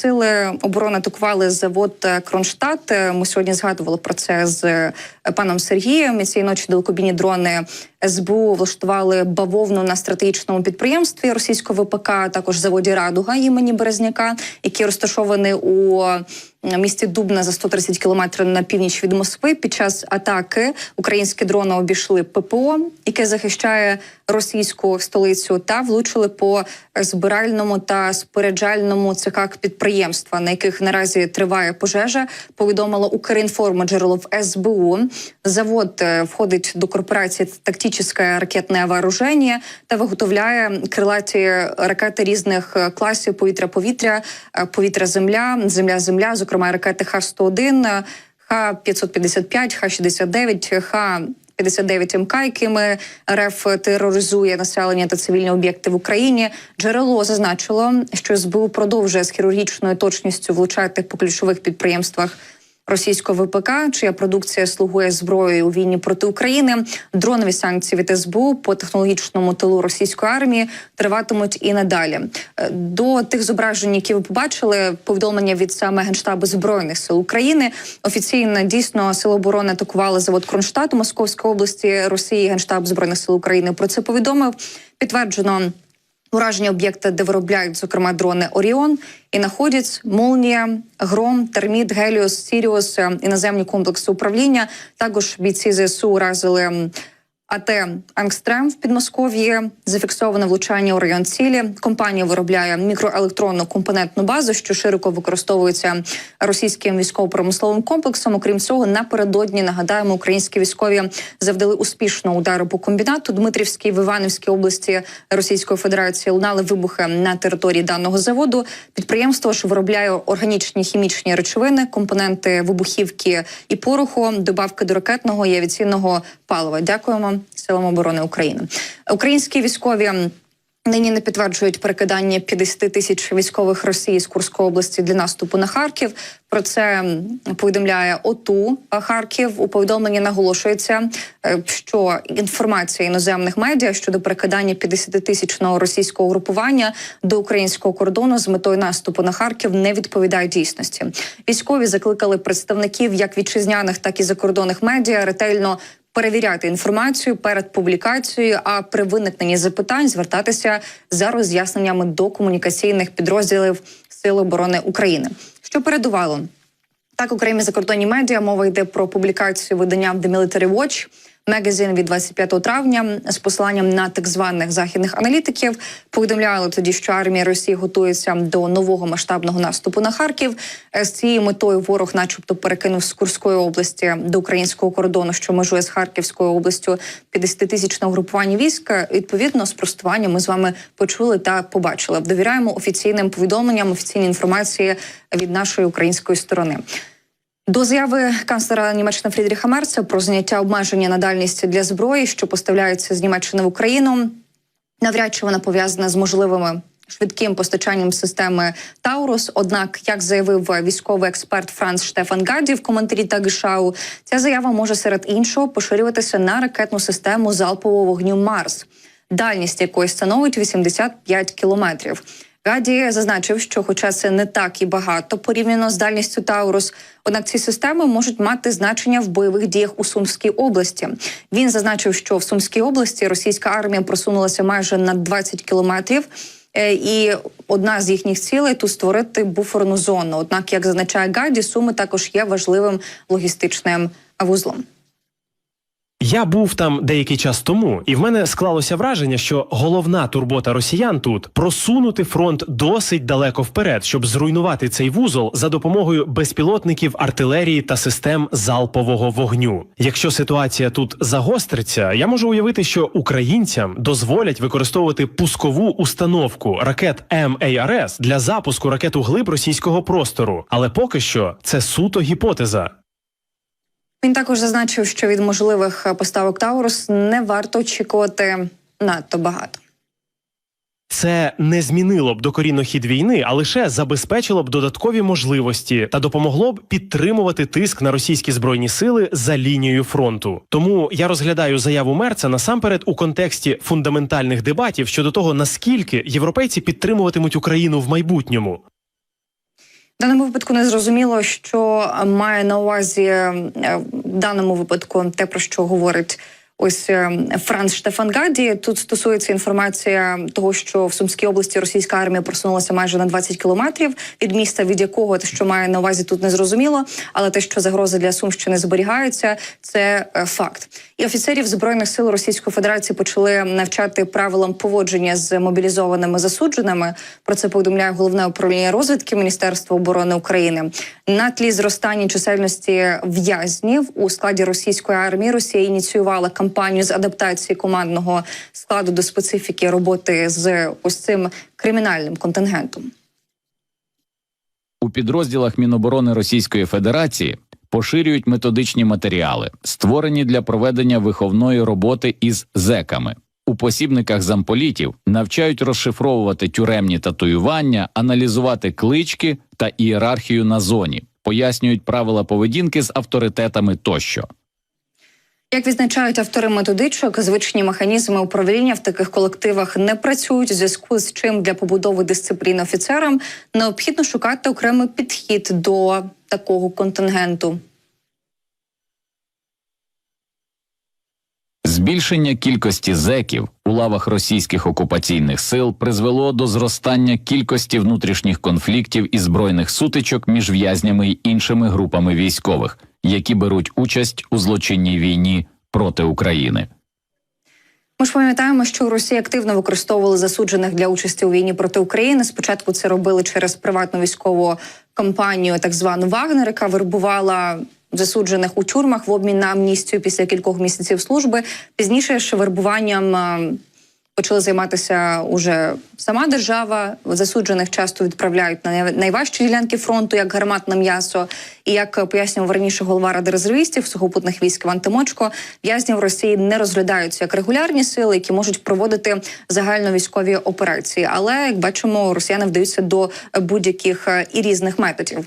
Сили оборони атакували завод е, Кронштадт. Е, Ми сьогодні згадували про це з е, паном Сергієм. І цієї ночі далекобійні дрони СБУ влаштували бавовну на стратегічному підприємстві російського ВПК, а також заводі Радуга імені Березняка, який розташований у місті Дубна за 130 кілометрів на північ від Москви. Під час атаки українські дрони обійшли ППО, яке захищає російську столицю, та влучили по збиральному та споряджальному цехах підприємства, на яких наразі триває пожежа. Повідомило Укрінформ джерело в СБУ. Завод е, входить до корпорації «Тактичне ракетне вооруження» та виготовляє крилаті ракети різних е, класів повітря-повітря, е, повітря-земля, земля-земля, зокрема ракети Х-101, Х-555, Х-69, Х 59 МК, якими РФ тероризує населення та цивільні об'єкти в Україні. Джерело зазначило, що СБУ продовжує з хірургічною точністю влучати по ключових підприємствах. Російського ВПК, чия продукція слугує зброєю у війні проти України, дронові санкції від СБУ по технологічному тилу російської армії триватимуть і надалі. Е, До тих зображень, які ви побачили, повідомлення від саме генштабу збройних сил України. Офіційно дійсно сили оборони атакували завод Кронштадт у Московській області Росії. Генштаб збройних сил України про це повідомив. Підтверджено. Ураження об'єкта, де виробляють зокрема дрони Оріон, і находять Молнія, Гром, Терміт, Геліос, Сіріус, е, іноземні комплекси управління. Також бійці ЗСУ уразили АТ Ангстрем в Підмосков'ї. Зафіксоване влучання у район цілі. Компанія виробляє мікроелектронну компонентну базу, що широко використовується російським військово-промисловим комплексом. Окрім цього, напередодні нагадаємо, українські військові завдали успішного удару по комбінату Дмитрівській в Іванівській області Російської Федерації. Лунали вибухи на території даного заводу. Підприємство ж виробляє органічні хімічні речовини, компоненти вибухівки і пороху, добавки до ракетного і авіаційного палива. Дякуємо силам оборони України. Українські військові. Нині не підтверджують перекидання 50 тисяч військових Росії з Курської області для наступу на Харків. Про це повідомляє ОТУ Харків. У повідомленні наголошується, е, що інформація іноземних медіа щодо перекидання 50 тисячного російського групування до українського кордону з метою наступу на Харків не відповідає дійсності. Військові закликали представників як вітчизняних, так і закордонних медіа ретельно перевіряти інформацію перед публікацією, а при виникненні запитань звертатися за роз'ясненнями до комунікаційних підрозділів Сил оборони України. Що передувало? Так, окремі закордонні медіа мова йде про публікацію видання The Military Watch, Мегазин від 25 травня з посиланням на так званих західних аналітиків повідомляли тоді, що армія Росії готується до нового масштабного наступу на Харків. Е, З цією метою ворог, начебто, перекинув з Курської області до українського кордону, що межує з Харківською областю 50-тисячного групування війська. Відповідно, спростування ми з вами почули та побачили. Довіряємо офіційним повідомленням, офіційній інформації від нашої української сторони. До заяви канцлера Німеччини Фрідріха Мерца про зняття обмеження на дальність для зброї, що поставляються з Німеччини в Україну, навряд чи вона пов'язана з можливими швидким постачанням системи Таурус. Однак, як заявив військовий експерт Франц Штефан Гаді в коментарі Тагишау, ця заява може серед іншого поширюватися на ракетну систему залпового вогню Марс, дальність якої становить 85 кілометрів. Гаді зазначив, що, хоча це не так і багато порівняно з дальністю Таурус, однак ці системи можуть мати значення в бойових діях у Сумській області. Він зазначив, що в Сумській області російська армія просунулася майже на 20 кілометрів. Е, І одна з їхніх цілей тут створити буферну зону. Однак, як зазначає Гаді, суми також є важливим логістичним вузлом. Я був там деякий час тому, і в мене склалося враження, що головна турбота росіян тут просунути фронт досить далеко вперед, щоб зруйнувати цей вузол за допомогою безпілотників, артилерії та систем залпового вогню. Якщо ситуація тут загостриться, я можу уявити, що українцям дозволять використовувати пускову установку ракет МАРС для запуску ракет у глиб російського простору. Але поки що це суто гіпотеза. Він також зазначив, що від можливих е, поставок Таурус не варто очікувати надто багато. Це не змінило б докорінно хід війни, а лише забезпечило б додаткові можливості та допомогло б підтримувати тиск на російські збройні сили за лінією фронту. Тому я розглядаю заяву Мерца насамперед у контексті фундаментальних дебатів щодо того, наскільки європейці підтримуватимуть Україну в майбутньому. Даному випадку не зрозуміло, що має на увазі е, в даному випадку те, про що говорить. Ось е, Франц Штефангаді. Тут стосується інформація того, що в Сумській області російська армія просунулася майже на 20 кілометрів від міста, від якого те, що має на увазі, тут не зрозуміло. Але те, що загрози для Сумщини зберігаються, це е, факт. І офіцерів збройних сил Російської Федерації почали навчати правилам поводження з мобілізованими засудженими. Про це повідомляє головне управління розвідки Міністерства оборони України. На тлі зростання чисельності в'язнів у складі російської армії Росія ініціювала кампанію з адаптації командного складу до специфіки роботи з ось цим кримінальним контингентом. У підрозділах Міноборони Російської Федерації поширюють методичні матеріали, створені для проведення виховної роботи із зеками. У посібниках замполітів навчають розшифровувати тюремні татуювання, аналізувати клички та ієрархію на зоні, пояснюють правила поведінки з авторитетами тощо. Як відзначають автори методичок, звичні механізми управління в таких колективах не працюють, у зв'язку з чим для побудови дисциплін офіцерам необхідно шукати окремий підхід до такого контингенту. Збільшення кількості зеків у лавах російських окупаційних сил призвело до зростання кількості внутрішніх конфліктів і збройних сутичок між в'язнями й іншими групами військових, які беруть участь у злочинній війні проти України. Ми ж пам'ятаємо, що Росія активно використовувала засуджених для участі у війні проти України. Спочатку це робили через приватну військову компанію, так звану Вагнер, яка вербувала засуджених у тюрмах в обмін на амністію після кількох місяців служби. Пізніше ж вербуванням почали займатися уже сама держава. Засуджених часто відправляють на най- найважчі ділянки фронту, як гарматне м'ясо. І як пояснював раніше голова ради резервістів сухопутних військ Іван Тимочко, в'язні в Росії не розглядаються як регулярні сили, які можуть проводити загальновійськові операції. Але як бачимо, росіяни вдаються до будь-яких е, і різних методів.